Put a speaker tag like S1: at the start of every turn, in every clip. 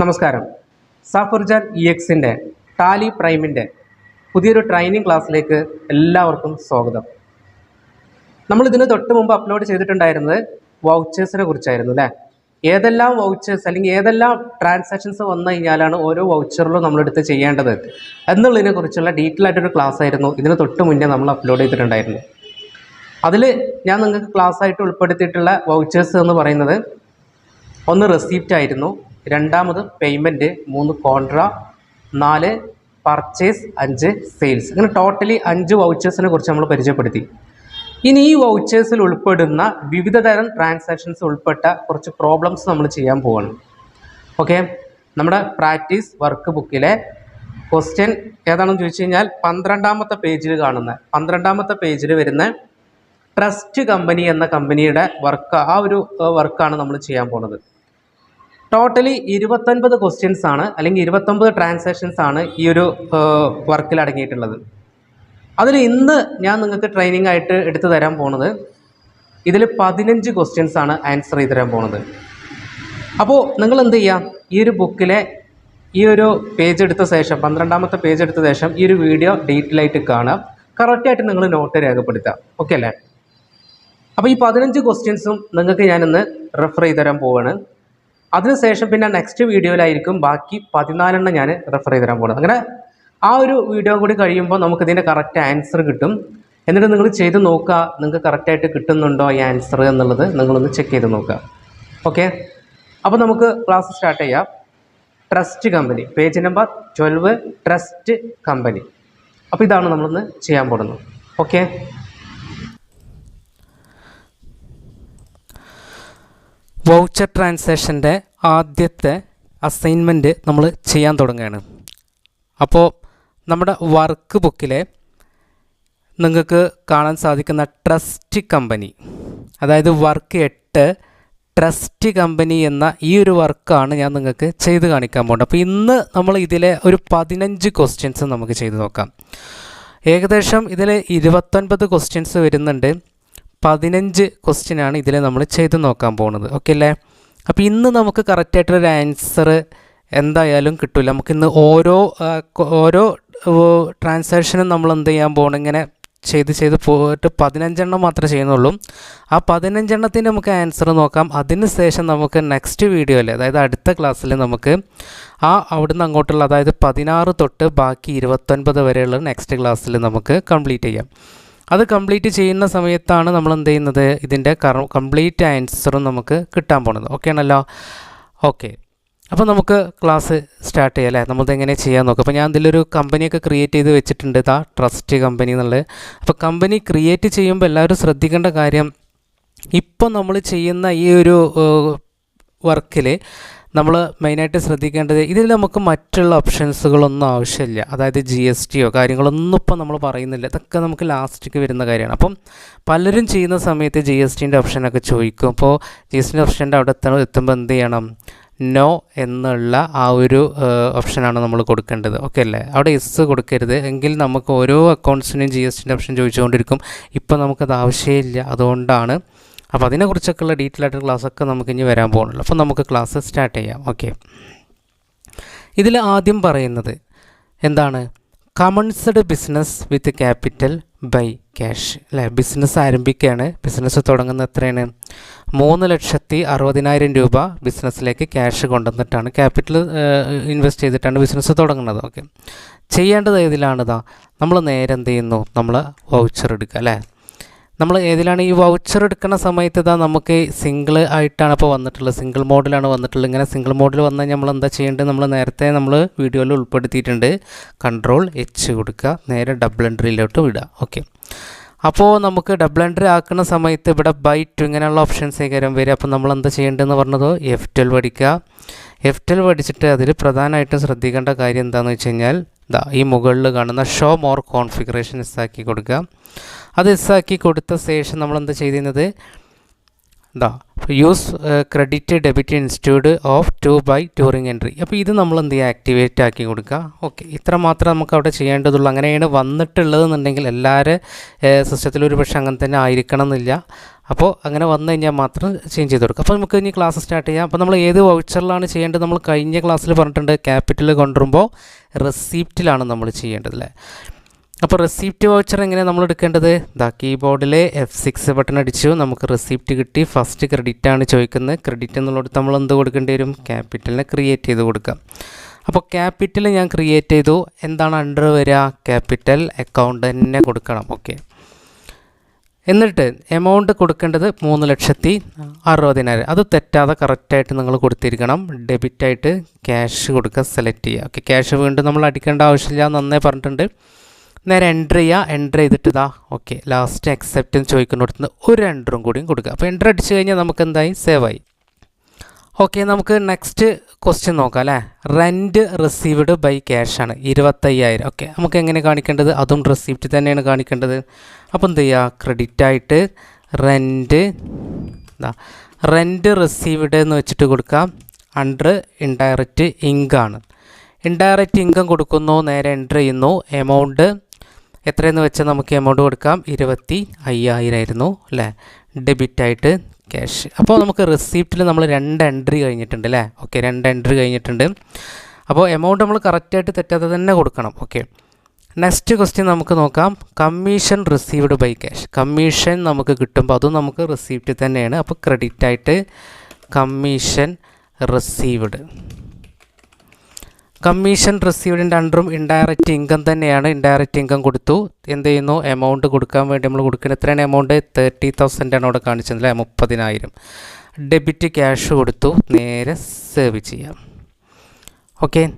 S1: നമസ്കാരം. സാഫുർജാൻ ഇ എക്സിന്റെ ടാലി പ്രൈമിന്റെ പുതിയൊരു ട്രെയിനിങ് ക്ലാസ്സിലേക്ക് എല്ലാവർക്കും സ്വാഗതം. നമ്മൾ ഇതിന് തൊട്ട് മുമ്പ് അപ്ലോഡ് ചെയ്തിട്ടുണ്ടായിരുന്നത് വൗച്ചേഴ്സിനെ കുറിച്ചായിരുന്നു അല്ലേ? ഏതെല്ലാം വൗച്ചേഴ്സ് അല്ലെങ്കിൽ ഏതെല്ലാം ട്രാൻസാക്ഷൻസ് വന്നു കഴിഞ്ഞാലാണ് ഓരോ വൗച്ചറിലും നമ്മളെടുത്ത് ചെയ്യേണ്ടത് എന്നുള്ളതിനെ കുറിച്ചുള്ള ഡീറ്റെയിൽ ആയിട്ടൊരു ക്ലാസ് ആയിരുന്നു ഇതിന് തൊട്ട് മുന്നേ നമ്മൾ അപ്ലോഡ് ചെയ്തിട്ടുണ്ടായിരുന്നു അതിൽ ഞാൻ നിങ്ങൾക്ക് ക്ലാസ് ആയിട്ട് ഉൾപ്പെടുത്തിയിട്ടുള്ള വൗച്ചേഴ്സ് എന്ന് പറയുന്നത് ഒന്ന് റെസീപ്റ്റ് ആയിരുന്നു രണ്ടാമത് പേയ്മെന്റ് മൂന്ന് കോൺട്ര നാല് പർച്ചേസ് അഞ്ച് സെയിൽസ് അങ്ങനെ ടോട്ടലി അഞ്ച് വൗച്ചേഴ്സിനെ കുറിച്ച് നമ്മൾ പരിചയപ്പെടുത്തി. ഇനി ഈ വൗച്ചേഴ്സിൽ ഉൾപ്പെടുന്ന വിവിധ തരം ട്രാൻസാക്ഷൻസ് ഉൾപ്പെട്ട കുറച്ച് പ്രോബ്ലംസ് നമ്മൾ ചെയ്യാൻ പോവാണ്. ഓക്കെ നമ്മുടെ പ്രാക്ടീസ് വർക്ക് ബുക്കിലെ ക്വസ്റ്റ്യൻ ഏതാണെന്ന് ചോദിച്ചു കഴിഞ്ഞാൽ പന്ത്രണ്ടാമത്തെ പേജിൽ കാണുന്ന പന്ത്രണ്ടാമത്തെ പേജിൽ വരുന്ന ട്രസ്റ്റ് കമ്പനി എന്ന കമ്പനിയുടെ വർക്ക് ആ ഒരു വർക്കാണ് നമ്മൾ ചെയ്യാൻ പോണത്. ടോട്ടലി ഇരുപത്തൊൻപത് ക്വസ്റ്റ്യൻസ് ആണ് അല്ലെങ്കിൽ ഇരുപത്തൊമ്പത് ട്രാൻസാക്ഷൻസ് ആണ് ഈ ഒരു വർക്കിൽ അടങ്ങിയിട്ടുള്ളത്. അതിൽ ഇന്ന് ഞാൻ നിങ്ങൾക്ക് ട്രെയിനിങ് ആയിട്ട് എടുത്തു തരാൻ പോണത് ഇതിൽ പതിനഞ്ച് ക്വസ്റ്റ്യൻസ് ആണ് ആൻസർ ചെയ്ത് തരാൻ പോണത്. അപ്പോൾ നിങ്ങൾ എന്ത് ചെയ്യുക ഈ ഒരു ബുക്കിലെ ഈ ഒരു പേജ് എടുത്ത ശേഷം പന്ത്രണ്ടാമത്തെ പേജ് എടുത്ത ശേഷം ഈ ഒരു വീഡിയോ ഡീറ്റെയിൽ ആയിട്ട് കാണാം കറക്റ്റായിട്ട് നിങ്ങൾ നോട്ട് രേഖപ്പെടുത്തുക. ഓക്കെ അല്ലേ? അപ്പോൾ ഈ പതിനഞ്ച് ക്വസ്റ്റ്യൻസും നിങ്ങൾക്ക് ഞാനിന്ന് റെഫർ ചെയ്ത് തരാൻ പോവാണ്. അതിനുശേഷം പിന്നെ നെക്സ്റ്റ് വീഡിയോയിലായിരിക്കും ബാക്കി പതിനാലെണ്ണം ഞാൻ റെഫർ ചെയ്ത് തരാൻ പോകുന്നത് അങ്ങനെ ആ ഒരു വീഡിയോ കൂടി കഴിയുമ്പോൾ നമുക്ക് ഇതിന്റെ കറക്റ്റ് ആൻസർ കിട്ടും. എന്നിട്ട് നിങ്ങൾ ചെയ്ത് നോക്കുക നിങ്ങൾക്ക് കറക്റ്റായിട്ട് കിട്ടുന്നുണ്ടോ ഈ ആൻസർ എന്നുള്ളത് നിങ്ങളൊന്ന് ചെക്ക് ചെയ്ത് നോക്കുക. ഓക്കെ അപ്പോൾ നമുക്ക് ക്ലാസ് സ്റ്റാർട്ട് ചെയ്യാം. Trust company page number twelve trust company അപ്പോൾ ഇതാണ് നമ്മളൊന്ന് ചെയ്യാൻ പോകുന്നത് ഓക്കെ വൗച്ചർ ട്രാൻസാക്ഷന്റെ ആദ്യത്തെ അസൈൻമെന്റ് നമ്മൾ ചെയ്യാൻ തുടങ്ങുകയാണ്. അപ്പോൾ നമ്മുടെ വർക്ക് ബുക്കിലെ നിങ്ങൾക്ക് കാണാൻ സാധിക്കുന്ന ട്രസ്റ്റ് കമ്പനി അതായത് വർക്ക് എട്ട് ട്രസ്റ്റ് കമ്പനി എന്ന ഈ ഒരു വർക്കാണ് ഞാൻ നിങ്ങൾക്ക് ചെയ്ത് കാണിക്കാൻ പോകുന്നത്. അപ്പോൾ ഇന്ന് നമ്മൾ ഇതിലെ ഒരു പതിനഞ്ച് ക്വസ്റ്റ്യൻസ് നമുക്ക് ചെയ്ത് നോക്കാം. ഏകദേശം ഇതിൽ ഇരുപത്തൊൻപത് ക്വസ്റ്റ്യൻസ് വരുന്നുണ്ട്. പതിനഞ്ച് ക്വസ്റ്റ്യനാണ് ഇതിൽ നമ്മൾ ചെയ്ത് നോക്കാൻ പോകുന്നത് ഓക്കെ അല്ലേ? അപ്പോൾ ഇന്ന് നമുക്ക് കറക്റ്റായിട്ടൊരു ആൻസർ എന്തായാലും കിട്ടില്ല നമുക്കിന്ന് ഓരോ ഓരോ ട്രാൻസാക്ഷനും നമ്മൾ എന്ത് ചെയ്യാൻ പോകണം ഇങ്ങനെ ചെയ്ത് ചെയ്ത് പോയിട്ട് പതിനഞ്ചെണ്ണം മാത്രമേ ചെയ്യുന്നുള്ളൂ. ആ പതിനഞ്ചെണ്ണത്തിന് നമുക്ക് ആൻസർ നോക്കാം. അതിന് ശേഷം നമുക്ക് നെക്സ്റ്റ് വീഡിയോയിൽ അതായത് അടുത്ത ക്ലാസ്സിൽ നമുക്ക് ആ അവിടുന്ന് അങ്ങോട്ടുള്ള അതായത് പതിനാറ് തൊട്ട് ബാക്കി ഇരുപത്തൊൻപത് വരെയുള്ള നെക്സ്റ്റ് ക്ലാസ്സിൽ നമുക്ക് കംപ്ലീറ്റ് ചെയ്യാം. അത് കംപ്ലീറ്റ് ചെയ്യുന്ന സമയത്താണ് നമ്മൾ എന്ത് ചെയ്യുന്നത്? ഇതിന്റെ കംപ്ലീറ്റ് ആൻസറും നമുക്ക് കിട്ടാൻ പോണത്. ഓക്കെ ആണല്ലോ? ഓക്കെ അപ്പോൾ നമുക്ക് ക്ലാസ് സ്റ്റാർട്ട് ചെയ്യാം അല്ലേ? നമ്മളത് എങ്ങനെ ചെയ്യാൻ നോക്കാം. അപ്പോൾ ഞാൻ ഇതിലൊരു കമ്പനിയൊക്കെ ക്രിയേറ്റ് ചെയ്ത് വെച്ചിട്ടുണ്ട്. ഇതാ ട്രസ്റ്റ് കമ്പനി എന്നുള്ളത്. അപ്പോൾ കമ്പനി ക്രിയേറ്റ് ചെയ്യുമ്പോൾ എല്ലാവരും ശ്രദ്ധിക്കേണ്ട കാര്യം ഇപ്പോൾ നമ്മൾ ചെയ്യുന്ന ഈ ഒരു വർക്കിൽ നമ്മൾ മെയിനായിട്ട് ശ്രദ്ധിക്കേണ്ടത് ഇതിൽ നമുക്ക് മറ്റുള്ള ഓപ്ഷൻസുകളൊന്നും ആവശ്യമില്ല. അതായത് ജി എസ് ടിയോ കാര്യങ്ങളൊന്നും ഇപ്പോൾ നമ്മൾ പറയുന്നില്ല. ഇതൊക്കെ നമുക്ക് ലാസ്റ്റിക്ക് വരുന്ന കാര്യമാണ്. അപ്പം പലരും ചെയ്യുന്ന സമയത്ത് ജി എസ് ടിന്റെ ഓപ്ഷനൊക്കെ ചോദിക്കും. അപ്പോൾ ജി എസ് ടിന്റെ ഓപ്ഷന്റെ അവിടെ എത്തണം എത്തുമ്പോൾ എന്ത് ചെയ്യണം? നോ എന്നുള്ള ആ ഒരു ഓപ്ഷനാണ് നമ്മൾ കൊടുക്കേണ്ടത്. ഓക്കെ അല്ലേ? അവിടെ എസ് കൊടുക്കരുത്. എങ്കിൽ നമുക്ക് ഓരോ അക്കൗണ്ട്സിനും ജി എസ് ടിന്റെ ഓപ്ഷൻ ചോദിച്ചുകൊണ്ടിരിക്കും. ഇപ്പോൾ നമുക്കത് ആവശ്യമില്ല. അതുകൊണ്ടാണ് അപ്പോൾ അതിനെക്കുറിച്ചൊക്കെയുള്ള ഡീറ്റെയിൽ ആയിട്ട് ക്ലാസ്സൊക്കെ നമുക്ക് ഇനി വരാൻ പോകുന്നുള്ളൂ. അപ്പോൾ നമുക്ക് ക്ലാസ് സ്റ്റാർട്ട് ചെയ്യാം. ഓക്കെ ഇതിൽ ആദ്യം പറയുന്നത് എന്താണ്? Commenced business with capital by cash അല്ലേ? ബിസിനസ് ആരംഭിക്കുകയാണ്. ബിസിനസ് തുടങ്ങുന്ന എത്രയാണ്? മൂന്ന് ലക്ഷത്തി അറുപതിനായിരം രൂപ ബിസിനസ്സിലേക്ക് ക്യാഷ് കൊണ്ടുവന്നിട്ടാണ്. ക്യാപിറ്റൽ ഇൻവെസ്റ്റ് ചെയ്തിട്ടാണ് ബിസിനസ് തുടങ്ങുന്നത്. ഓക്കെ ചെയ്യേണ്ടത് ഏതിലാണിതാ? നമ്മൾ നേരെ എന്ത് ചെയ്യുന്നു? നമ്മൾ വൗച്ചർ എടുക്കുക അല്ലേ? നമ്മൾ ഏതിലാണ് ഈ വൗച്ചർ എടുക്കുന്ന സമയത്ത് ഇതാ നമുക്ക് സിംഗിൾ ആയിട്ടാണ് ഇപ്പോൾ വന്നിട്ടുള്ളത്. സിംഗിൾ മോഡിലാണ് വന്നിട്ടുള്ളത്. ഇങ്ങനെ സിംഗിൾ മോഡിൽ വന്നാൽ നമ്മൾ എന്താ ചെയ്യേണ്ടത്? നമ്മൾ നേരത്തെ നമ്മൾ വീഡിയോയിൽ ഉൾപ്പെടുത്തിയിട്ടുണ്ട്. കൺട്രോൾ എച്ച് കൊടുക്കുക. നേരെ ഡബിൾ എൻട്രിയിലോട്ട് വിടുക. ഓക്കെ അപ്പോൾ നമുക്ക് ഡബിൾ എൻട്രി ആക്കുന്ന സമയത്ത് ഇവിടെ ബൈ ടു ഇങ്ങനെയുള്ള ഓപ്ഷൻസ് കയറാൻ വരിക. അപ്പോൾ നമ്മൾ എന്താ ചെയ്യേണ്ടതെന്ന് പറഞ്ഞത്? എഫ് ട്വൽവ് അടിക്കുക. എഫ് ട്വൽവ് അടിച്ചിട്ട് അതിൽ പ്രധാനമായിട്ടും ശ്രദ്ധിക്കേണ്ട കാര്യം എന്താണെന്ന് വെച്ച് കഴിഞ്ഞാൽ ദാ ഈ മുകളിൽ കാണുന്ന ഷോ മോർ കോൺഫിഗറേഷൻ ഇസ്സാക്കി കൊടുക്കുക. അത് ഇസ്സാക്കി കൊടുത്ത ശേഷം നമ്മൾ എന്താ ചെയ്തിരുന്നത്? ഇതാ use credit debit instead of to by touring entry അപ്പോൾ ഇത് നമ്മൾ എന്ത് ചെയ്യുക ആക്ടിവേറ്റ് ആക്കി കൊടുക്കുക ഓക്കെ ഇത്ര മാത്രമേ നമുക്ക് അവിടെ ചെയ്യേണ്ടതുള്ളൂ. അങ്ങനെയാണ് വന്നിട്ടുള്ളതെന്നുണ്ടെങ്കിൽ എല്ലാവരും സിസ്റ്റത്തിൽ ഒരു പക്ഷേ അങ്ങനെ തന്നെ ആയിരിക്കണം എന്നില്ല അപ്പോൾ അങ്ങനെ വന്നു കഴിഞ്ഞാൽ മാത്രം ചേഞ്ച് ചെയ്ത് കൊടുക്കുക അപ്പോൾ നമുക്ക് ഇനി ക്ലാസ് സ്റ്റാർട്ട് ചെയ്യാം. അപ്പോൾ നമ്മൾ ഏത് വൗച്ചറിലാണ് ചെയ്യേണ്ടത്? നമ്മൾ കഴിഞ്ഞ ക്ലാസ്സിൽ പറഞ്ഞിട്ടുണ്ട് ക്യാപിറ്റൽ കൊണ്ടുവരുമ്പോൾ റെസിപ്റ്റിലാണ് നമ്മൾ ചെയ്യേണ്ടത് അല്ലേ? അപ്പോൾ റെസിപ്റ്റ് വൗച്ചർ എങ്ങനെ നമ്മൾ എടുക്കേണ്ടത്? ദാ കീബോർഡിലെ എഫ് സിക്സ് ബട്ടൺ അടിച്ചു. നമുക്ക് റെസിപ്റ്റ് കിട്ടി. ഫസ്റ്റ് ക്രെഡിറ്റ് ആണ് ചോദിക്കുന്നത്. ക്രെഡിറ്റ് എന്നുള്ളത് നമ്മൾ എന്ത് കൊടുക്കേണ്ടി വരും? ക്യാപിറ്റലിനെ ക്രിയേറ്റ് ചെയ്ത് കൊടുക്കാം അപ്പോൾ ക്യാപിറ്റൽ ഞാൻ ക്രിയേറ്റ് ചെയ്തു. എന്താണ് അണ്ടർ വരിക? ക്യാപിറ്റൽ അക്കൗണ്ട് തന്നെ കൊടുക്കണം. ഓക്കെ എന്നിട്ട് എമൗണ്ട് കൊടുക്കേണ്ടത് മൂന്ന് ലക്ഷത്തി അറുപതിനായിരം. അത് തെറ്റാതെ കറക്റ്റായിട്ട് നിങ്ങൾ കൊടുത്തിരിക്കണം. ഡെബിറ്റായിട്ട് ക്യാഷ് കൊടുക്കുക സെലക്ട് ചെയ്യുക. ഓക്കെ ക്യാഷ് വീണ്ടും നമ്മൾ അടിക്കേണ്ട ആവശ്യമില്ല നന്നേ പറഞ്ഞിട്ടുണ്ട്. നേരെ എന്റർ ചെയ്യുക എന്റർ ചെയ്തിട്ട് ഇതാ ഓക്കെ ലാസ്റ്റ് അക്സെപ്റ്റ് എന്ന് ചോദിക്കുന്നിടത്ത് ഒരു എന്ററും കൂടിയും കൊടുക്കുക. അപ്പോൾ എന്റർ അടിച്ചു കഴിഞ്ഞാൽ നമുക്ക് എന്തായി? സേവ് ആയി. ഓക്കെ നമുക്ക് നെക്സ്റ്റ് ക്വസ്റ്റ്യൻ നോക്കാം അല്ലേ? റെന്റ് റിസീവ്ഡ് ബൈ ക്യാഷ് ആണ്. ഇരുപത്തയ്യായിരം. ഓക്കെ നമുക്ക് എങ്ങനെ കാണിക്കേണ്ടത്? അതും റിസീപ്റ്റ് തന്നെയാണ് കാണിക്കേണ്ടത്. അപ്പോൾ എന്ത് ചെയ്യുക ക്രെഡിറ്റ് ആയിട്ട് റെന്റ് എന്താ റെന്റ് റിസീവ്ഡ് എന്ന് വെച്ചിട്ട് കൊടുക്കാം. Under indirect income indirect income കൊടുക്കുന്നു നേരെ എന്റർ ചെയ്യുന്നു. എമൗണ്ട് എത്രയെന്ന് വെച്ചാൽ നമുക്ക് എമൗണ്ട് കൊടുക്കാം. ഇരുപത്തി അയ്യായിരമായിരുന്നു അല്ലേ? ഡെബിറ്റായിട്ട് ക്യാഷ്. അപ്പോൾ നമുക്ക് റെസിപ്റ്റിൽ നമ്മൾ രണ്ട് എൻട്രി കഴിഞ്ഞിട്ടുണ്ട് അല്ലേ? ഓക്കെ രണ്ട് എൻട്രി കഴിഞ്ഞിട്ടുണ്ട്. അപ്പോൾ എമൗണ്ട് നമ്മൾ കറക്റ്റായിട്ട് തെറ്റാതെ തന്നെ കൊടുക്കണം. ഓക്കെ നെക്സ്റ്റ് ക്വസ്റ്റ്യൻ നമുക്ക് നോക്കാം. Commission received by cash commission നമുക്ക് കിട്ടുമ്പോൾ അതും നമുക്ക് റിസീപ്റ്റ് തന്നെയാണ്. അപ്പോൾ ക്രെഡിറ്റ് ആയിട്ട് കമ്മീഷൻ റിസീവ്ഡ് കമ്മീഷൻ റിസീവ്ഡിന്റെ അണ്ടറും ഇൻഡയറക്റ്റ് ഇൻകം തന്നെയാണ്. ഇൻഡയറക്റ്റ് ഇൻകം കൊടുത്തു. എന്ത് ചെയ്യുന്നു? എമൗണ്ട് കൊടുക്കാൻ വേണ്ടി നമ്മൾ കൊടുക്കുന്നത് എത്രയാണ് എമൗണ്ട്? തേർട്ടി തൗസൻഡ് ആണ് അവിടെ കാണിച്ചത് അല്ലേ? മുപ്പതിനായിരം. ഡെബിറ്റ് ക്യാഷ് കൊടുത്തു. നേരെ സേവ് ചെയ്യാം. ഓക്കെ.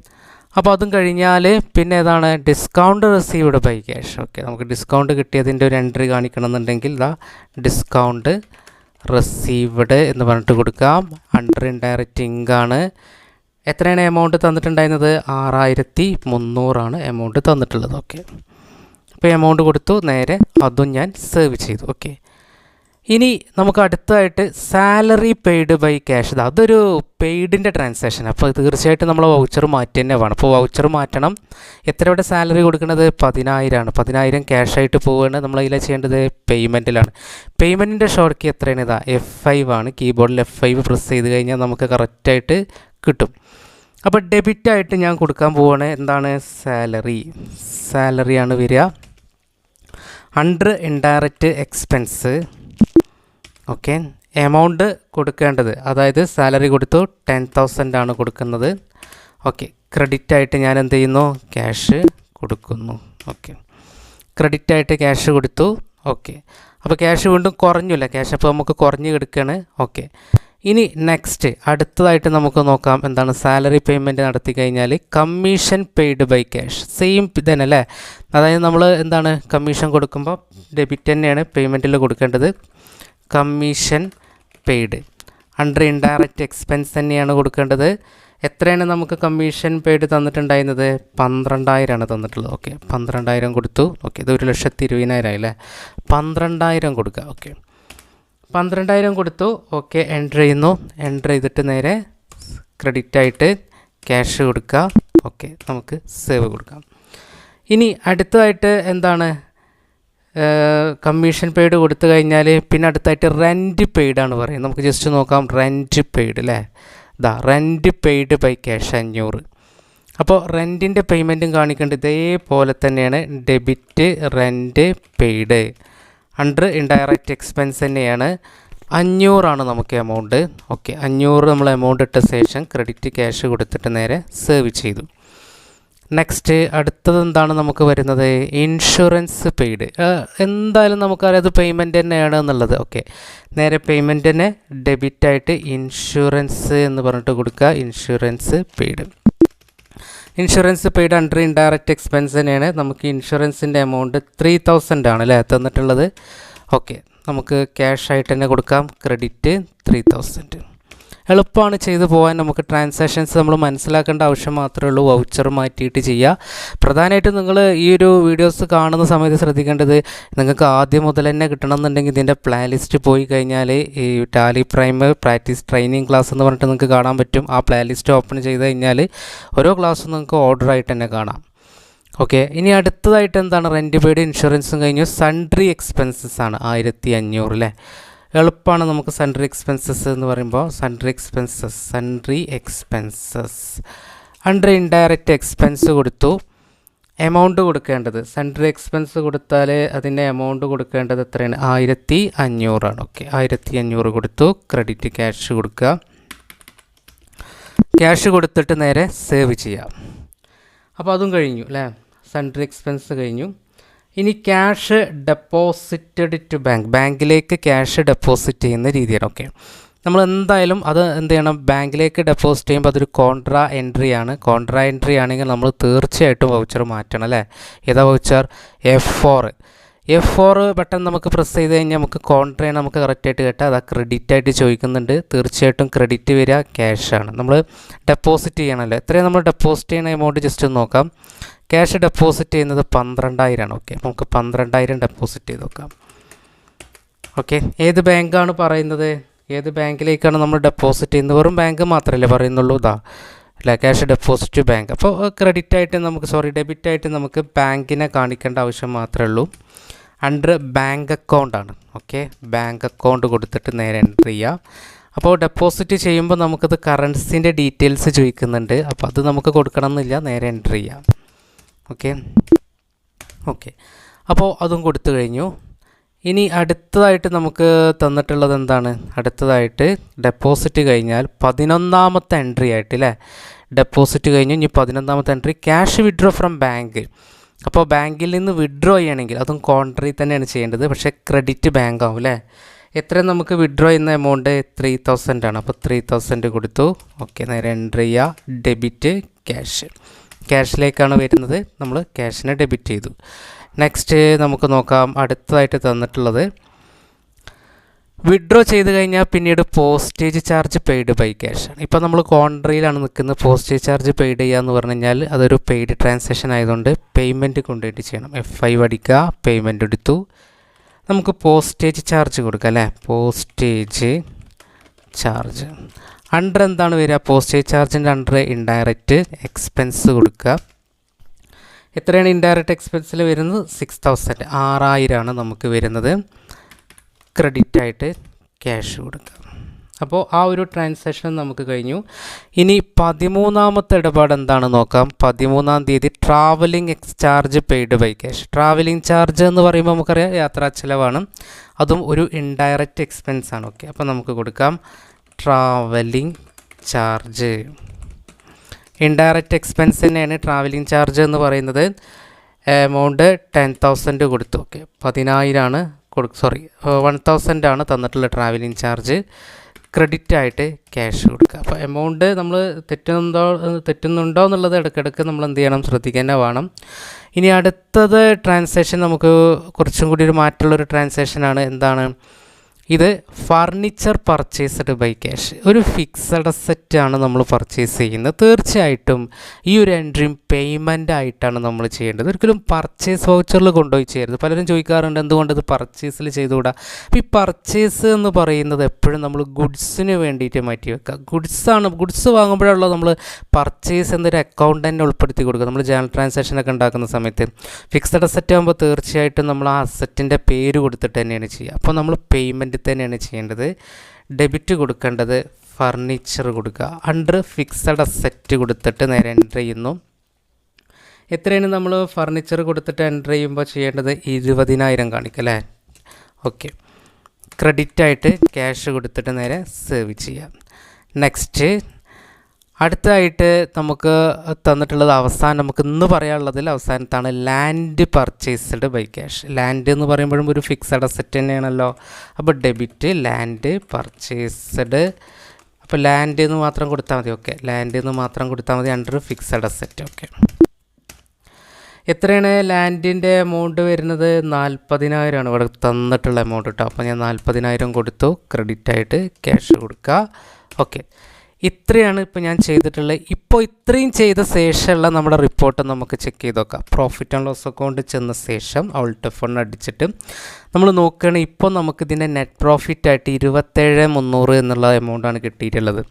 S1: അപ്പോൾ അതും കഴിഞ്ഞാൽ പിന്നെ ഏതാണ്? Discount received by cash. Okay. നമുക്ക് ഡിസ്കൗണ്ട് കിട്ടിയതിന്റെ ഒരു എൻട്രി കാണിക്കണമെന്നുണ്ടെങ്കിൽ ഇതാ ഡിസ്കൗണ്ട് റിസീവ്ഡ് എന്ന് പറഞ്ഞിട്ട് കൊടുക്കാം. അണ്ടർ ഇൻഡയറക്റ്റ് ഇങ്കാണ് എത്രയാണ് എമൗണ്ട് തന്നിട്ടുണ്ടായിരുന്നത്? ആറായിരത്തി മുന്നൂറാണ് എമൗണ്ട് തന്നിട്ടുള്ളത്. ഓക്കെ അപ്പോൾ എമൗണ്ട് കൊടുത്തു നേരെ അതും ഞാൻ സേവ് ചെയ്തു. ഓക്കെ ഇനി നമുക്ക് അടുത്തതായിട്ട് സാലറി പെയ്ഡ് ബൈ ക്യാഷ് അതൊരു പെയ്ഡിന്റെ ട്രാൻസാക്ഷൻ അപ്പോൾ തീർച്ചയായിട്ടും നമ്മൾ വൗച്ചർ മാറ്റി തന്നെ വേണം. അപ്പോൾ വൗച്ചർ മാറ്റണം. എത്ര ഇവിടെ സാലറി കൊടുക്കുന്നത്? പതിനായിരമാണ് പതിനായിരം ക്യാഷ് ആയിട്ട് പോവുകയാണ് നമ്മൾ അതിൽ ചെയ്യേണ്ടത്. പേയ്മെന്റിലാണ് പേയ്മെന്റിന്റെ ഷോർട്ട് കീ എത്രയാണ്? ഇതാ എഫ് ഫൈവ് ആണ്. കീബോർഡിൽ എഫ് ഫൈവ് പ്രസ് ചെയ്ത് കഴിഞ്ഞാൽ നമുക്ക് കറക്റ്റായിട്ട് കിട്ടും. അപ്പോൾ ഡെബിറ്റായിട്ട് ഞാൻ കൊടുക്കാൻ പോവുകയാണ് എന്താണ്? സാലറി സാലറിയാണ് വരിക. Under indirect expense okay amount കൊടുക്കേണ്ടത്. അതായത് സാലറി കൊടുത്തു ടെൻ തൗസൻഡ് ആണ് കൊടുക്കുന്നത്. ഓക്കെ ക്രെഡിറ്റ് ആയിട്ട് ഞാൻ എന്ത് ചെയ്യുന്നു? ക്യാഷ് കൊടുക്കുന്നു. ഓക്കെ ക്രെഡിറ്റ് ആയിട്ട് ക്യാഷ് കൊടുത്തു. ഓക്കെ അപ്പോൾ ക്യാഷ് വീണ്ടും കുറഞ്ഞില്ല ക്യാഷ് അപ്പോൾ നമുക്ക് കുറഞ്ഞ് കിടക്കുകയാണ് ഓക്കെ ഇനി നെക്സ്റ്റ് അടുത്തതായിട്ട് നമുക്ക് നോക്കാം എന്താണ് സാലറി പേയ്മെന്റ് നടത്തി കഴിഞ്ഞാൽ commission paid by cash same ഇതന്നെ അല്ലേ അതായത് നമ്മൾ എന്താണ് കമ്മീഷൻ കൊടുക്കുമ്പോൾ ഡെബിറ്റ് തന്നെയാണ് പേയ്മെന്റിൽ കൊടുക്കേണ്ടത്. Commission paid under indirect expense തന്നെയാണ് കൊടുക്കേണ്ടത്. എത്രയാണ് നമുക്ക് കമ്മീഷൻ പെയ്ഡ് തന്നിട്ടുണ്ടായിരുന്നത്? പന്ത്രണ്ടായിരമാണ് തന്നിട്ടുള്ളത്. ഓക്കെ പന്ത്രണ്ടായിരം കൊടുത്തു. ഓക്കെ ഇത് ഒരു ലക്ഷത്തി ഇരുപതിനായിരം ആയില്ലേ? പന്ത്രണ്ടായിരം കൊടുക്കുക. ഓക്കെ പന്ത്രണ്ടായിരം കൊടുത്തു. ഓക്കെ എന്റർ ചെയ്യുന്നു. എന്റർ ചെയ്തിട്ട് നേരെ ക്രെഡിറ്റ് ആയിട്ട് ക്യാഷ് കൊടുക്കുക ഓക്കെ നമുക്ക് സേവ് കൊടുക്കാം. ഇനി അടുത്തതായിട്ട് എന്താണ്? കമ്മീഷൻ പെയ്ഡ് കൊടുത്തു കഴിഞ്ഞാൽ പിന്നെ അടുത്തായിട്ട് റെന്റ് പെയ്ഡാണ് പറയുന്നത്. നമുക്ക് ജസ്റ്റ് നോക്കാം. റെന്റ് പെയ്ഡ് അല്ലേ ഇതാ റെന്റ് പെയ്ഡ് ബൈ ക്യാഷ് അഞ്ഞൂറ്. അപ്പോൾ റെന്റിന്റെ പേയ്മെന്റും കാണിക്കേണ്ടത് ഇതേപോലെ തന്നെയാണ്. Debit rent paid under indirect expense തന്നെയാണ്. അഞ്ഞൂറാണ് നമുക്ക് എമൗണ്ട് ഓക്കെ അഞ്ഞൂറ് നമ്മൾ എമൗണ്ട് ഇട്ട ശേഷം ക്രെഡിറ്റ് ക്യാഷ് കൊടുത്തിട്ട് നേരെ സേവ് ചെയ്തു. നെക്സ്റ്റ് അടുത്തത് എന്താണ് നമുക്ക് വരുന്നത്? ഇൻഷുറൻസ് പെയ്ഡ് എന്തായാലും നമുക്കറിയാം അത് പേയ്മെന്റ് തന്നെയാണ് എന്നുള്ളത്. ഓക്കെ നേരെ പേയ്മെന്റ് തന്നെ ഡെബിറ്റായിട്ട് ഇൻഷുറൻസ് എന്ന് പറഞ്ഞിട്ട് കൊടുക്കുക. Insurance paid insurance paid under indirect expense തന്നെയാണ്. നമുക്ക് ഇൻഷുറൻസിന്റെ എമൗണ്ട് ത്രീ തൗസൻഡ് ആണ് അല്ലേ തന്നിട്ടുള്ളത്. ഓക്കെ നമുക്ക് ക്യാഷ് ആയിട്ട് തന്നെ കൊടുക്കാം. ക്രെഡിറ്റ് ത്രീ തൗസൻഡ് എളുപ്പമാണ് ചെയ്തു പോകാൻ നമുക്ക് ട്രാൻസാക്ഷൻസ് നമ്മൾ മനസ്സിലാക്കേണ്ട ആവശ്യം മാത്രമേ ഉള്ളൂ. വൗച്ചർ മാറ്റിയിട്ട് ചെയ്യുക പ്രധാനമായിട്ടും നിങ്ങൾ ഈ ഒരു വീഡിയോസ് കാണുന്ന സമയത്ത് ശ്രദ്ധിക്കേണ്ടത് നിങ്ങൾക്ക് ആദ്യം മുതൽ തന്നെ കിട്ടണമെന്നുണ്ടെങ്കിൽ ഇതിന്റെ പ്ലാൻ ലിസ്റ്റ് പോയി കഴിഞ്ഞാൽ ഈ Tally Prime practice training class എന്ന് പറഞ്ഞിട്ട് നിങ്ങൾക്ക് കാണാൻ പറ്റും. ആ പ്ലാൻ ലിസ്റ്റ് ഓപ്പൺ ചെയ്ത് കഴിഞ്ഞാൽ ഓരോ ക്ലാസ്സും നിങ്ങൾക്ക് ഓർഡർ ആയിട്ട് തന്നെ കാണാം. ഓക്കെ ഇനി അടുത്തതായിട്ട് എന്താണ്? റെന്റ് പെയ്ഡ് ഇൻഷുറൻസും കഴിഞ്ഞു. സൺട്രി എക്സ്പെൻസസ് ആണ്. ആയിരത്തി അഞ്ഞൂറ് അല്ലേ എളുപ്പമാണ് നമുക്ക് സൺട്രി എക്സ്പെൻസസ് എന്ന് പറയുമ്പോൾ sundry expenses sundry expenses under indirect expense കൊടുത്തു. എമൗണ്ട് കൊടുക്കേണ്ടത്. സൺട്രി എക്സ്പെൻസ് കൊടുത്താൽ അതിന്റെ എമൗണ്ട് കൊടുക്കേണ്ടത് എത്രയാണ്? ആയിരത്തി അഞ്ഞൂറാണ്. ഓക്കെ ആയിരത്തി അഞ്ഞൂറ് കൊടുത്തു. ക്രെഡിറ്റ് ക്യാഷ് കൊടുക്കുക. ക്യാഷ് കൊടുത്തിട്ട് നേരെ സേവ് ചെയ്യാം. അപ്പോൾ അതും കഴിഞ്ഞു അല്ലേ? സൺട്രി എക്സ്പെൻസ് കഴിഞ്ഞു. ഇനി ക്യാഷ് ഡെപ്പോസിറ്റഡ് ടു ബാങ്ക്. ബാങ്കിലേക്ക് ക്യാഷ് ഡെപ്പോസിറ്റ് ചെയ്യുന്ന രീതിയാണ്. ഓക്കെ. നമ്മൾ എന്തായാലും അത് എന്ത് ചെയ്യണം? ബാങ്കിലേക്ക് ഡെപ്പോസിറ്റ് ചെയ്യുമ്പോൾ അതൊരു കോൺട്രാ എൻട്രി ആണ്. കോൺട്രാ എൻട്രി ആണെങ്കിൽ നമ്മൾ തീർച്ചയായിട്ടും വൗച്ചർ മാറ്റണം അല്ലേ? ഏതാ voucher? F four F four button നമുക്ക് പ്രസ് ചെയ്ത് കഴിഞ്ഞാൽ നമുക്ക് കോൺട്രയാണ് നമുക്ക് കറക്റ്റായിട്ട് കേട്ടാൽ അത് ക്രെഡിറ്റ് ആയിട്ട് ചോദിക്കുന്നുണ്ട്. തീർച്ചയായിട്ടും ക്രെഡിറ്റ് വരിക ക്യാഷാണ് നമ്മൾ ഡെപ്പോസിറ്റ് ചെയ്യണമല്ലോ എത്രയാണ് നമ്മൾ ഡെപ്പോസിറ്റ് ചെയ്യുന്ന എമൗണ്ട് ജസ്റ്റ് ഒന്ന് നോക്കാം. ക്യാഷ് ഡെപ്പോസിറ്റ് ചെയ്യുന്നത് പന്ത്രണ്ടായിരമാണ് ഓക്കെ നമുക്ക് പന്ത്രണ്ടായിരം ഡെപ്പോസിറ്റ് ചെയ്ത് നോക്കാം. ഓക്കെ ഏത് ബാങ്കാണ് പറയുന്നത്? ഏത് ബാങ്കിലേക്കാണ് നമ്മൾ ഡെപ്പോസിറ്റ് ചെയ്യുന്നത്? വെറും ബാങ്ക് മാത്രമല്ലേ പറയുന്നുള്ളൂ. ഇതാ അല്ല? ക്യാഷ് ഡെപ്പോസിറ്റ് ബാങ്ക് അപ്പോൾ ക്രെഡിറ്റ് ആയിട്ട് നമുക്ക് സോറി ഡെബിറ്റ് ആയിട്ട് നമുക്ക് ബാങ്കിനെ കാണിക്കേണ്ട ആവശ്യം മാത്രമേ ഉള്ളൂ. അണ്ടർ ബാങ്ക് അക്കൗണ്ടാണ് ഓക്കെ ബാങ്ക് അക്കൗണ്ട് കൊടുത്തിട്ട് നേരെ എന്റർ ചെയ്യുക അപ്പോൾ ഡെപ്പോസിറ്റ് ചെയ്യുമ്പോൾ നമുക്കത് കറൻസിന്റെ ഡീറ്റെയിൽസ് ചോദിക്കുന്നുണ്ട്. അപ്പോൾ അത് നമുക്ക് കൊടുക്കണം എന്നില്ല നേരെ എന്റർ ചെയ്യാം. ഓക്കെ? ഓക്കെ. അപ്പോൾ അതും കൊടുത്തു കഴിഞ്ഞു. ഇനി അടുത്തതായിട്ട് നമുക്ക് തന്നിട്ടുള്ളത് എന്താണ്? അടുത്തതായിട്ട് ഡെപ്പോസിറ്റ് കഴിഞ്ഞാൽ പതിനൊന്നാമത്തെ എൻട്രി ആയിട്ട് അല്ലേ ഡെപ്പോസിറ്റ് കഴിഞ്ഞു ഇനി പതിനൊന്നാമത്തെ entry cash withdraw from bank അപ്പോൾ ബാങ്കിൽ നിന്ന് വിഡ്രോ ചെയ്യണമെങ്കിൽ അതും കോൺട്രി തന്നെയാണ് ചെയ്യേണ്ടത്. പക്ഷേ ക്രെഡിറ്റ് ബാങ്ക് ആവും അല്ലേ എത്ര നമുക്ക് വിഡ്രോ ചെയ്യുന്ന എമൗണ്ട് ത്രീ തൗസൻഡ് ആണ്. അപ്പോൾ ത്രീ തൗസൻഡ് കൊടുത്തു. ഓക്കെ നേരെ എൻട്രി ചെയ്യുക ഡെബിറ്റ് ക്യാഷ് ക്യാഷിലേക്കാണ് വരുന്നത്. നമ്മൾ ക്യാഷിനെ ഡെബിറ്റ് ചെയ്തു. നെക്സ്റ്റ് നമുക്ക് നോക്കാം. അടുത്തതായിട്ട് തന്നിട്ടുള്ളത് വിഡ്രോ ചെയ്ത് കഴിഞ്ഞാൽ പിന്നീട് postage charge paid by cash ആണ്. ഇപ്പോൾ നമ്മൾ കോൺട്രിയിലാണ് നിൽക്കുന്നത്. പോസ്റ്റേജ് ചാർജ് പെയ്ഡ് ചെയ്യുക എന്ന് പറഞ്ഞു കഴിഞ്ഞാൽ അതൊരു പെയ്ഡ് ട്രാൻസാക്ഷൻ ആയതുകൊണ്ട് പേയ്മെന്റ് കൊണ്ടുപോയിട്ട് ചെയ്യണം. എഫ് ഐ അടിക്കുക പേയ്മെന്റ് എടുത്തു. നമുക്ക് പോസ്റ്റേജ് ചാർജ് കൊടുക്കാം അല്ലേ? Postage charge. അണ്ടർ എന്താണ് വരിക? പോസ്റ്റേജ് ചാർജിന്റെ അണ്ടർ ഇൻഡയറക്റ്റ് എക്സ്പെൻസ് കൊടുക്കുക. എത്രയാണ് ഇൻഡയറക്റ്റ് എക്സ്പെൻസിൽ വരുന്നത്? സിക്സ് തൗസൻഡ് ആറായിരമാണ് നമുക്ക് വരുന്നത്. ക്രെഡിറ്റ് ആയിട്ട് ക്യാഷ് കൊടുക്കുക. അപ്പോൾ ആ ഒരു ട്രാൻസാക്ഷൻ നമുക്ക് കഴിഞ്ഞു. ഇനി പതിമൂന്നാമത്തെ ഇടപാട് എന്താണ് നോക്കാം. പതിമൂന്നാം തീയതി travelling ex charge paid by cash travelling charge എന്ന് പറയുമ്പോൾ നമുക്കറിയാം യാത്രാ ചിലവാണ്. അതും ഒരു ഇൻഡയറക്റ്റ് എക്സ്പെൻസ് ആണ്. ഓക്കെ അപ്പോൾ നമുക്ക് കൊടുക്കാം. ട്രാവലിംഗ് ചാർജ് ഇൻഡയറക്റ്റ് എക്സ്പെൻസ് തന്നെയാണ് ട്രാവലിംഗ് ചാർജ് എന്ന് പറയുന്നത്. എമൗണ്ട് ടെൻ തൗസൻഡ് കൊടുത്തു. ഓക്കെ പതിനായിരമാണ് കൊടു സോറി വൺ തൗസൻഡ് ആണ് തന്നിട്ടുള്ള ട്രാവലിംഗ് ചാർജ് ക്രെഡിറ്റ് ആയിട്ട് ക്യാഷ് കൊടുക്കുക. അപ്പോൾ എമൗണ്ട് നമ്മൾ തെറ്റുന്നുണ്ടോ തെറ്റുന്നുണ്ടോ എന്നുള്ളത് ഇടയ്ക്കിടയ്ക്ക് നമ്മൾ എന്ത് ചെയ്യണം? ശ്രദ്ധിക്കാൻ വേണം. ഇനി അടുത്തത് ട്രാൻസാക്ഷൻ നമുക്ക് കുറച്ചും കൂടി ഒരു മാറ്റമുള്ളൊരു ട്രാൻസാക്ഷനാണ് എന്താണ്? ഇത് ഫർണിച്ചർ പർച്ചേസ്ഡ് ബൈ ക്യാഷ് ഒരു ഫിക്സഡ് അസറ്റ് ആണ് നമ്മൾ പർച്ചേസ് ചെയ്യുന്നത്. തീർച്ചയായിട്ടും ഈ ഒരു എൻട്രിയും പേയ്മെന്റ് ആയിട്ടാണ് നമ്മൾ ചെയ്യേണ്ടത്. ഒരിക്കലും പർച്ചേസ് വൗച്ചറിൽ കൊണ്ടുപോയി ചെയ്യരുത്. പലരും ചോദിക്കാറുണ്ട് എന്തുകൊണ്ട് ഇത് പർച്ചേസിൽ ചെയ്തുകൂടാ? അപ്പോൾ ഈ പർച്ചേസ് എന്ന് പറയുന്നത് എപ്പോഴും നമ്മൾ ഗുഡ്സിന് വേണ്ടിയിട്ട് മാറ്റി വെക്കുക. ഗുഡ്സാണ് ഗുഡ്സ് വാങ്ങുമ്പോഴുള്ള നമ്മൾ പർച്ചേസ് എന്നൊരു അക്കൗണ്ട് തന്നെ ഉൾപ്പെടുത്തി കൊടുക്കുക. നമ്മൾ ജനറൽ ട്രാൻസാക്ഷൻ ഒക്കെ ഉണ്ടാക്കുന്ന സമയത്ത് ഫിക്സഡ് അസറ്റ് ആകുമ്പോൾ തീർച്ചയായിട്ടും നമ്മൾ ആ അസറ്റിന്റെ പേര് കൊടുത്തിട്ട് തന്നെയാണ് ചെയ്യുക. അപ്പോൾ നമ്മൾ പേയ്മെന്റ് തന്നെയാണ് ചെയ്യേണ്ടത്. ഡെബിറ്റ് കൊടുക്കേണ്ടത് ഫർണിച്ചർ കൊടുക്കുക. അണ്ടർ ഫിക്സഡ് അസെറ്റ് കൊടുത്തിട്ട് നേരെ എന്റർ ചെയ്യുന്നു. എത്രയാണ് നമ്മൾ ഫർണിച്ചർ കൊടുത്തിട്ട് എന്റർ ചെയ്യുമ്പോൾ ചെയ്യേണ്ടത്? ഇരുപതിനായിരം കാണിക്കും അല്ലേ? ഓക്കെ ക്രെഡിറ്റായിട്ട് ക്യാഷ് കൊടുത്തിട്ട് നേരെ സേവ് ചെയ്യാം നെക്സ്റ്റ് അടുത്തതായിട്ട് നമുക്ക് തന്നിട്ടുള്ളത് അവസാനം നമുക്ക് ഇന്ന് പറയാനുള്ളതിൽ അവസാനത്താണ് land purchased by cash land എന്ന് പറയുമ്പോഴും ഒരു ഫിക്സഡ് അസറ്റ് തന്നെയാണല്ലോ. അപ്പോൾ ഡെബിറ്റ് ലാൻഡ് പർച്ചേസ്ഡ് അപ്പോൾ ലാൻഡ് എന്ന് മാത്രം കൊടുത്താൽ മതി ഓക്കെ ലാൻഡ് എന്ന് മാത്രം കൊടുത്താൽ മതി അണ്ടർ ഫിക്സഡ് അസറ്റ് ഓക്കെ എത്രയാണ് ലാൻഡിന്റെ എമൗണ്ട് വരുന്നത്? നാൽപ്പതിനായിരമാണ് ഇവിടെ തന്നിട്ടുള്ള എമൗണ്ട് കേട്ടോ അപ്പോൾ ഞാൻ നാൽപ്പതിനായിരം കൊടുത്തു. ക്രെഡിറ്റ് ആയിട്ട് ക്യാഷ് കൊടുക്കുക. ഓക്കെ ഇത്രയാണ് ഇപ്പോൾ ഞാൻ ചെയ്തിട്ടുള്ളത്. ഇപ്പോൾ ഇത്രയും ചെയ്ത ശേഷമുള്ള നമ്മുടെ റിപ്പോർട്ട് നമുക്ക് ചെക്ക് ചെയ്ത് നോക്കാം. പ്രോഫിറ്റ് ആൻഡ് ലോസ് അക്കൗണ്ട് ചെന്ന ശേഷം ഔൾട്ട് ഫണ്ട് അടിച്ചിട്ട് നമ്മൾ നോക്കുകയാണെങ്കിൽ ഇപ്പോൾ നമുക്കിതിന്റെ നെറ്റ് പ്രോഫിറ്റ് ആയിട്ട് ഇരുപത്തേഴ് മുന്നൂറ് എന്നുള്ള എമൗണ്ടാണ് കിട്ടിയിട്ടുള്ളത്.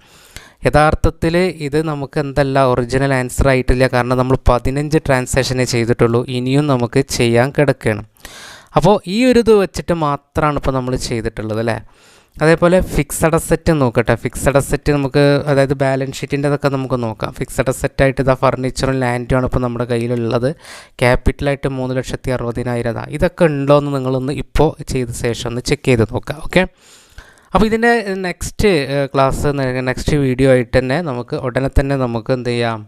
S1: യഥാർത്ഥത്തിൽ ഇത് നമുക്ക് എന്തല്ല ഒറിജിനൽ ആൻസർ ആയിട്ടില്ല. കാരണം നമ്മൾ പതിനഞ്ച് ട്രാൻസാക്ഷനെ ചെയ്തിട്ടുള്ളൂ. ഇനിയും നമുക്ക് ചെയ്യാൻ കിടക്കുകയാണ്. അപ്പോൾ ഈ ഒരു ഇത് വെച്ചിട്ട് മാത്രമാണ് ഇപ്പോൾ നമ്മൾ ചെയ്തിട്ടുള്ളത് അല്ലേ? അതേപോലെ ഫിക്സഡ് അസറ്റ് നോക്കട്ടെ. ഫിക്സഡ് അസറ്റ് നമുക്ക് അതായത് ബാലൻസ് ഷീറ്റിന്റെ അതൊക്കെ നമുക്ക് നോക്കാം. ഫിക്സഡ് അസറ്റ് ആയിട്ട് ഇതാ ഫർണിച്ചറും ലാൻഡും ആണ് ഇപ്പോൾ നമ്മുടെ കയ്യിലുള്ളത്. ക്യാപിറ്റലായിട്ട് മൂന്ന് ലക്ഷത്തി അറുപതിനായിരം അതാ ഇതൊക്കെ ഉണ്ടോ എന്ന് നിങ്ങളൊന്ന് ഇപ്പോൾ ചെയ്ത ശേഷം ഒന്ന് ചെക്ക് ചെയ്ത് നോക്കാം. ഓക്കെ അപ്പോൾ ഇതിന്റെ നെക്സ്റ്റ് ക്ലാസ് നെക്സ്റ്റ് വീഡിയോ ആയിട്ട് തന്നെ നമുക്ക് ഉടനെ തന്നെ നമുക്ക് എന്ത് ചെയ്യാം?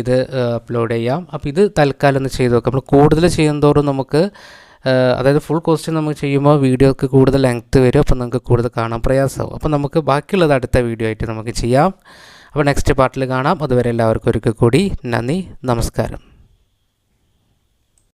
S1: ഇത് അപ്ലോഡ് ചെയ്യാം. അപ്പോൾ ഇത് തൽക്കാലം ഒന്ന് ചെയ്ത് നോക്കാം. നമ്മൾ കൂടുതൽ ചെയ്യുന്നതോറും നമുക്ക് അതായത് ഫുൾ ക്വസ്റ്റ്യൻ നമുക്ക് ചെയ്യുമ്പോൾ വീഡിയോക്ക് കൂടുതൽ ലെങ്ത്ത് വരും അപ്പോൾ നമുക്ക് കൂടുതൽ കാണാൻ പ്രയാസമാവും. അപ്പോൾ നമുക്ക് ബാക്കിയുള്ളത് അടുത്ത വീഡിയോ ആയിട്ട് നമുക്ക് ചെയ്യാം. അപ്പോൾ നെക്സ്റ്റ് പാർട്ടിൽ കാണാം. അതുവരെ എല്ലാവർക്കും ഒരിക്കൽ കൂടി നന്ദി നമസ്കാരം.